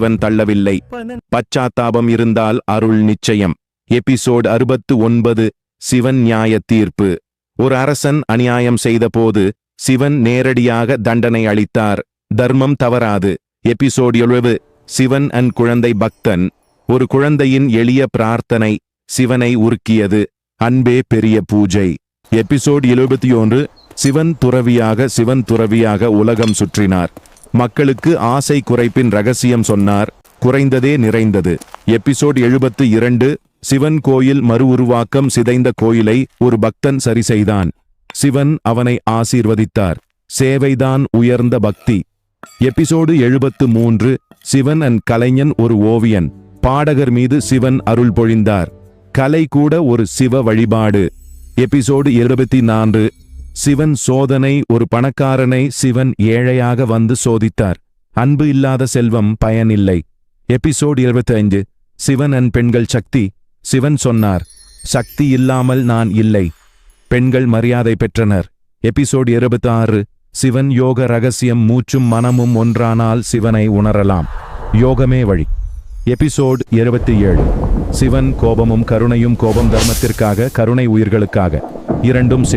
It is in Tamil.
அவன் தள்ளவில்லை. பச்சாத்தாபம் இருந்தால் அருள் நிச்சயம். எபிசோட் அறுபத்து ஒன்பது சிவன் நியாய தீர்ப்பு. ஒரு அரசன் அநியாயம் செய்தபோது சிவன் நேரடியாக தண்டனை அளித்தார். தர்மம் தவறாது. எபிசோட் எழுவு சிவன் அன் குழந்தை பக்தன். ஒரு குழந்தையின் எளிய பிரார்த்தனை சிவனை உருக்கியது. அன்பே பெரிய பூஜை. எபிசோட் எழுபத்தி ஒன்று சிவன் துறவியாக சிவன் துறவியாக உலகம் சுற்றினார். மக்களுக்கு ஆசை குறைப்பின் ரகசியம் சொன்னார். குறைந்ததே நிறைந்தது. எபிசோட் எழுபத்து இரண்டு சிவன் கோயில் மறு உருவாக்கம் சிதைந்த கோயிலை ஒரு பக்தன் சரி செய்தான். சிவன் அவனை ஆசீர்வதித்தார். சேவைதான் உயர்ந்த பக்தி. எபிசோடு எழுபத்து மூன்று சிவன் அன் கலைஞன் ஒரு ஓவியன். பாடகர் மீது சிவன் அருள் பொழிந்தார். கலை கூட ஒரு சிவ வழிபாடு. எபிசோடு எழுபத்தி நான்கு சிவன் சோதனை ஒரு பணக்காரனை சிவன் ஏழையாக வந்து சோதித்தார். அன்பு இல்லாத செல்வம் பயனில்லை. எபிசோடு இருபத்தி ஐந்து சிவன் அன் பெண்கள் சக்தி. சிவன் சொன்னார் சக்தி இல்லாமல் நான் இல்லை. பெண்கள் மரியாதை பெற்றனர். எபிசோடு இருபத்தி ஆறு சிவன் யோக ரகசியம் மூச்சும் மனமும் ஒன்றானால் சிவனை உணரலாம். யோகமே வழி. எபிசோட் இருபத்தி ஏழு சிவன் கோபமும் கருணையும் கோபம் தர்மத்திற்காக கருணை உயிர்களுக்காக. இரண்டும் சிவன்.